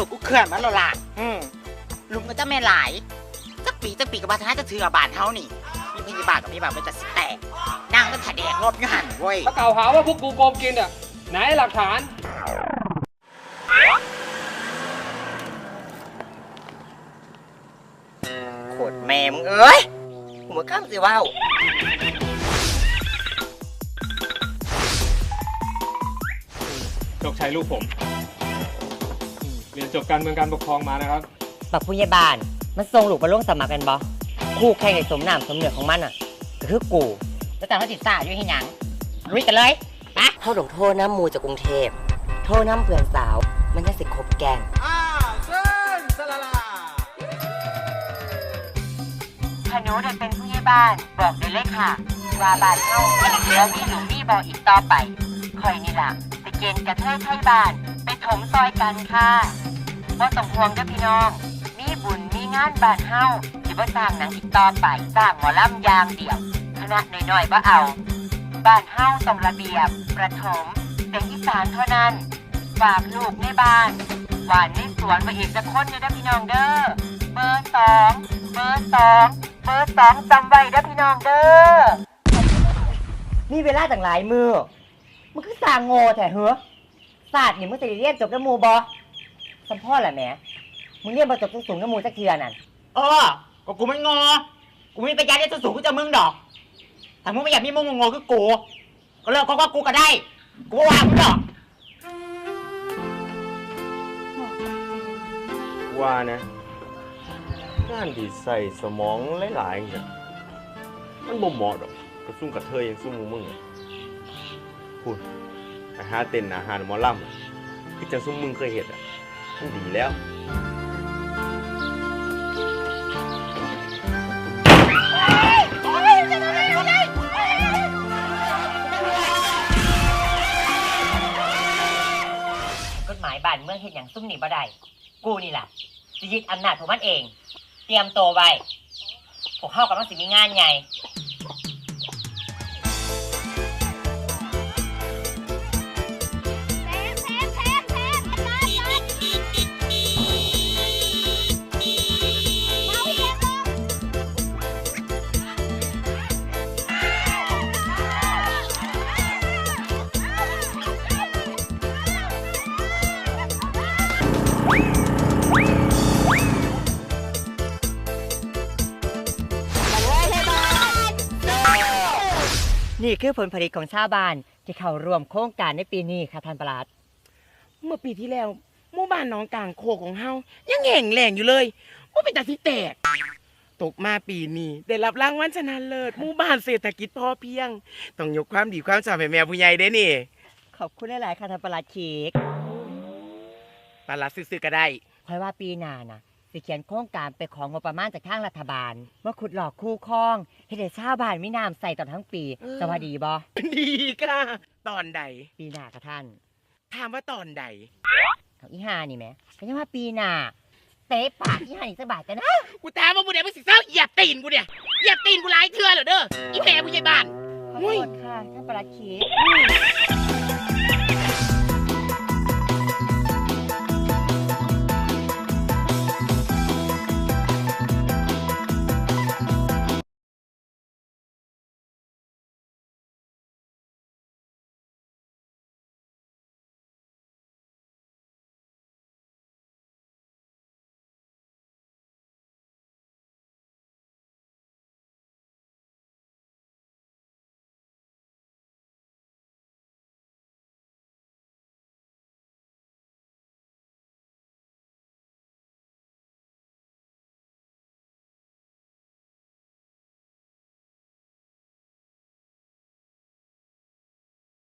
ลูกกูเคลื่อนมันแล้วล่ะอืมลุงก็จะแม่หลายจักปีจักปีกับบาทนาจะเถื่อบานเฮานี่มีพยาบาลกับพยาบาลมันจะสิแตกนั่งก็ถัดแดกรอบอยูหันเว้ยถ้ากล่าวหาว่าพวกกูโกงกินอะไหนหลักฐาน โคตรแม่มึงเอ้ยกูมาก้ามสิว่าวจกชัยลูกผม เรียนจบการเมืองการปกครองมานะครับบักผู้ใหญ่บ้าน มันส่งลูกมาลงสมัครกันบ่คู่แข่งในสมน้ำสมเนื้อของมันอะก็คือกู แล้วแต่ว่าติดซ่าอยู่ให้หยังลุยกันเลยไปเท่าดอกโทษน้ำมูจากกรุงเทพ โทษน้ำเพื่อนสาว มันยังสิคบแกงอ้าวเชิญสลาลาถ้าหนูได้เป็นผู้ใหญ่บ้าน บอกได้เลยค่ะ ว่าบ้านเฮาเหลือมีหนูมีบออีกต่อไปคอยนี่ล่ะไปเกณฑ์กระเทยไทยบ้านไป ถมซอยกันค่ะว่าต้องห่วงเด้อพี่น้อง มีบุญมีงานบ้านเฮาสิบ่สร้างหนังอีกต่อไปสร้างหมอลำยางเดียวคณะน้อยๆบ่เอา บ้านเฮาต้องระเบียบ ประถมเด็กอีสานเท่านั้นฝากลูกในบ้านหวานในสวนมาอีกจะคนเด้อพี่น้องเด้อเบอร์สองเบอร์สองเบอร์สองจำไว้เด้อพี่น้องเด้อมีเวลาต่างหลายมือมันคือสร้างโง่แท้เหรอ ศาสตร์นี่มึงจะได้เรียนจบกับหมูบอสัมพ่อแหละแหม่มึงเรียนมาจบสูงๆกับหมูสักเทือนั่นเออก็กูไม่งอ กูไม่ไปยัดได้สูงกูจะมึงดอก แต่มึงไม่อยากมีมึงงงๆคือกู ก็เลิกก็ก็กูก็ได้ กูว่ามึงดอก ว่านะงานที่ใส่สมองหลายๆเนี่ยมันบ่เหมาะดอกกระซุ่มกระเทยอยังซุ่มหมูมึงอะพูดอา หาเต้นอาหารหมอลำอะที่จังซุ่มมึงเคยเห็นอะมันดีแล้ว กฎหมายบ้านเมืองเห็นอย่างซุ่มหนีบ่ได้กูนี่แหละจะยึดอำนาจของมันเอง เตรียมตัวไว้พวกเข้ากำลังสิมีงานใหญ่ นี่คือผลผลิตของชาวบ้านที่เข้าร่วมโครงการในปีนี้ค่ะท่านประหลัด เมื่อปีที่แล้วหมู่บ้านหน้องกลางโคกของเฮายังแห่งแหลงอยู่เลยว่าเป็นตาที่แตก ตกมาปีนี้ได้รับรางวัลชนะเลิศหมู่บ้านเศรษฐกิจพอเพียง ต้องยกความดีความชอบให้แม่ผู้ใหญ่เด้นี่ ขอบคุณหลายๆค่ะท่านประหลัดเค้กปลาลัดซื้อๆก็ได้คอยว่าปีหน้านะ สิเขียนโครงการไปของงบประมาณจากทางรัฐบาลว่าขุดหลอกคู่คลองให้ได้ชาวบ้านมีน้ำใส่ตลอดทั้งปีเออ สวัสดีบอดีค่ะ ตอนใด ปีหน้าค่ะท่านถามว่าตอนใด เอาอีห่านี่ไหมก็ยังว่าปีหน้าเตะปากอีห่าอีกสักบาทกันนะกูถามว่าบุญเดชมึงสิเศร้าเหยียบตีนกูเนี่ยเหยียบตีนกูหลายเทื่อเหรอเด้ออีแม่ผู้ใหญ่บ้าน ขออุ้โทยษค่ะท่านประหลัดเค้ก